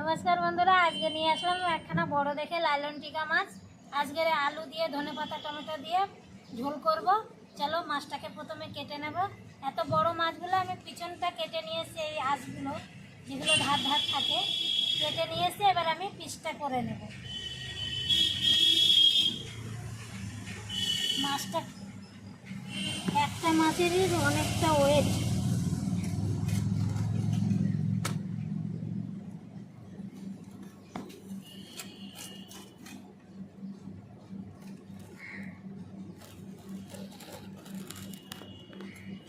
নমস্কার বন্ধুরা, আজকে নিয়ে আসলাম একখানা বড় দেখে লাইলন টিকা মাছ। আজকের আলু দিয়ে ধনে পাতা, টমেটো দিয়ে ঝোল করব। চলো মাছটাকে প্রথমে কেটে নেব। এত বড় মাছগুলো আমি পিছনটা কেটে নিয়ে এসেছি এই আঁশগুলো যেগুলো ধার ধার থাকে। কেটে নিয়ে এসে এবার আমি পিসটা করে নেব। মাছটা, একটা মাছেরই অনেকটা ওয়েট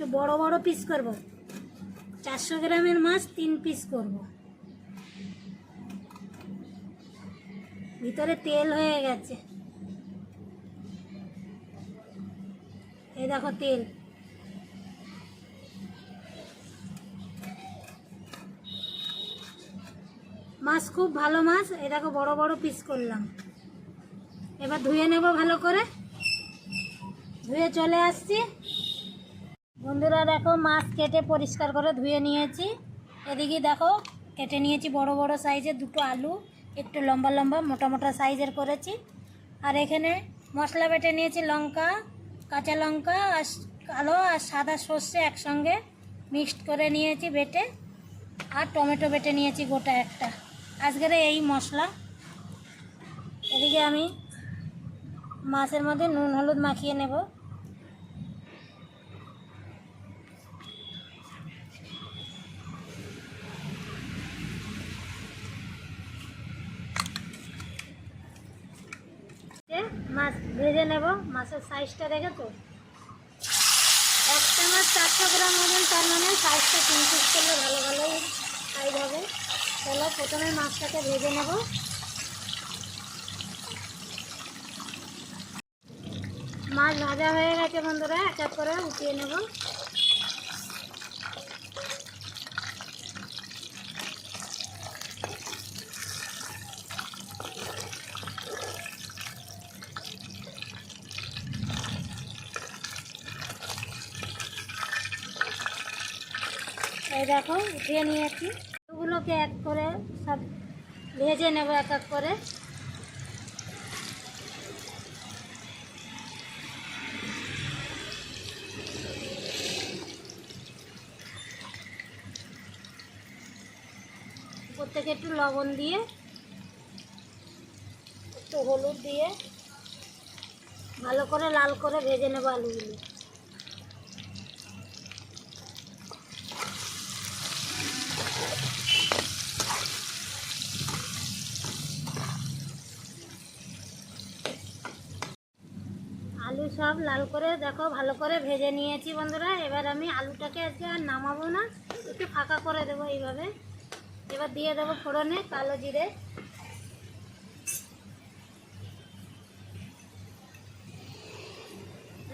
একটু বড় বড় পিস করব। চারশো গ্রামের মাছ তিন পিস করব। ভিতরে তেল হয়ে গেছে। এই দেখো তেল। মাছ খুব ভালো মাছ, এই দেখো বড় বড় পিস করলাম। এবার ধুয়ে নেব ভালো করে। ধুয়ে চলে আসছি। বন্ধুরা দেখো, মাছ কেটে পরিষ্কার করে ধুয়ে নিয়েছি। এদিকে দেখো, কেটে নিয়েছি বড় বড় সাইজের দুটো আলু, একটু লম্বা লম্বা, মোটা মোটা সাইজের করেছি। আর এখানে মশলা বেটে নিয়েছি লঙ্কা, কাঁচা লঙ্কা, আর কালো আর সাদা সর্ষে একসঙ্গে মিক্সড করে নিয়েছি বেটে। আর টমেটো বেটে নিয়েছি গোটা একটা। আজকের এই মশলা। এদিকে আমি মাছের মধ্যে নুন, হলুদ মাখিয়ে নেব এ মাছ ভেজে নেব। মাছের সাইজটা দেখেছ? একটা মাছ চারশো গ্রাম ওজন, তার মানে সাইজটা তিন করলে ভালো ভালোই সাইজ হবে। তাহলে প্রথমে মাছটাকে ভেজে নেব। মাছ ভাজা হয়ে গেছে বন্ধুরা, এক এক করে উঠিয়ে নেব। এই দেখো, উঠিয়ে নিয়েছি। ওগুলোকে এক করে সব ভেজে নেব এক এক করে। প্রত্যেকে একটু লবণ দিয়ে, একটু হলুদ দিয়ে ভালো করে লাল করে ভেজে নেব আলুগুলো। আলু সব লাল করে, দেখো, ভালো করে ভেজে নিয়েছি বন্ধুরা। এবার আমি আলুটাকে আজকে আর নামাবো না। একটু ফাঁকা করে দেবো এইভাবে। এবার দিয়ে দেবো ফোড়নে কালো জিরে।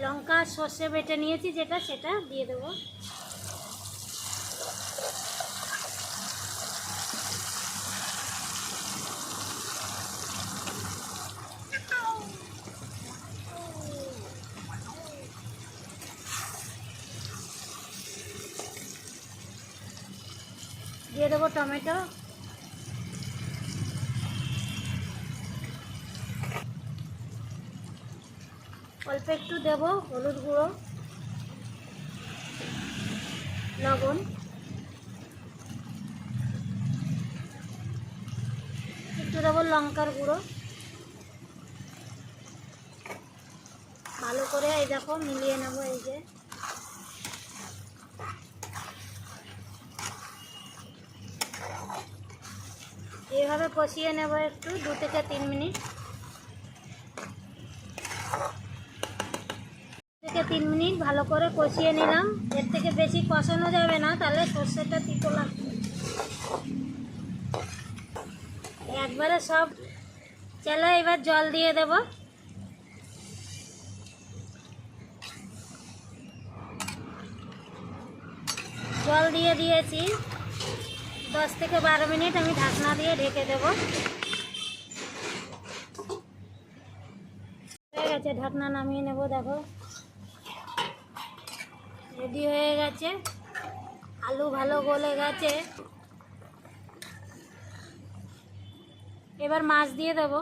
লঙ্কা সর্ষে বেটে নিয়েছি যেটা, সেটা দিয়ে দেবো। দিয়ে দেবো টমেটো। অল্প একটু দেব হলুদ গুঁড়ো, লবণ। একটু দেবো লঙ্কার গুঁড়ো। ভালো করে এই দেখো মিলিয়ে নেব এই যে। এইভাবে কষিয়ে নেব একটু, দু থেকে তিন মিনিট। থেকে তিন মিনিট ভালো করে কষিয়ে নিলাম। এর থেকে বেশি কষানো যাবে না, তাহলে সর্ষেটা তিতো লাগবে। একবারে সব চলো, এবার জল দিয়ে দেব। জল দিয়ে দিয়েছি। দশ থেকে বারো মিনিট আমি ঢাকনা দিয়ে ঢেকে দেব। হয়ে গেছে, ঢাকনা নামিয়ে নেব, দেখো। রেডি হয়ে গেছে। আলু ভালো গলে গেছে। এবার মাছ দিয়ে দেবো।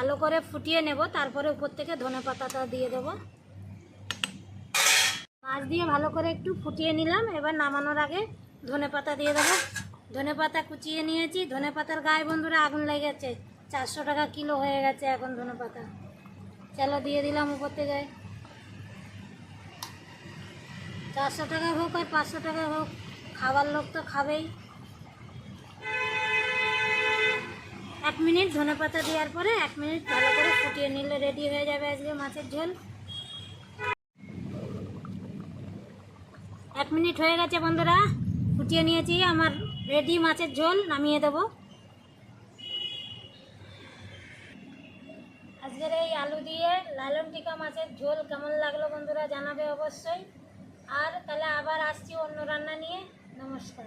ভালো করে ফুটিয়ে নেব, তারপরে উপর থেকে ধনে পাতাটা দিয়ে দেবো। মাছ দিয়ে ভালো করে একটু ফুটিয়ে নিলাম, এবার নামানোর আগে ধনে পাতা দিয়ে দেবো। ধনে পাতা কুচিয়ে নিয়েছি, ধনে পাতার গায়ে বন্ধুরা আগুন লেগেছে, চারশো টাকা কিলো হয়ে গেছে এখন ধনে পাতা। চলো দিয়ে দিলাম উপর থেকে। চারশো টাকা হোক আর পাঁচশো টাকা হোক খাবার লোক তো খাবেই। এক মিনিট ধনে পাতা দেওয়ার পরে এক মিনিট ভালো করে ফুটিয়ে নিলে রেডি হয়ে যাবে আজকে মাছের ঝোল। এক মিনিট হয়ে গেছে বন্ধুরা, ফুটিয়ে নিয়েছি আমার রেডি মাছের ঝোল, নামিয়ে দেব। আজকের এই আলু দিয়ে লালন টিকা মাছের ঝোল কেমন লাগল বন্ধুরা জানাবে অবশ্যই। আর তাহলে আবার আসছি অন্য রান্না নিয়ে। নমস্কার।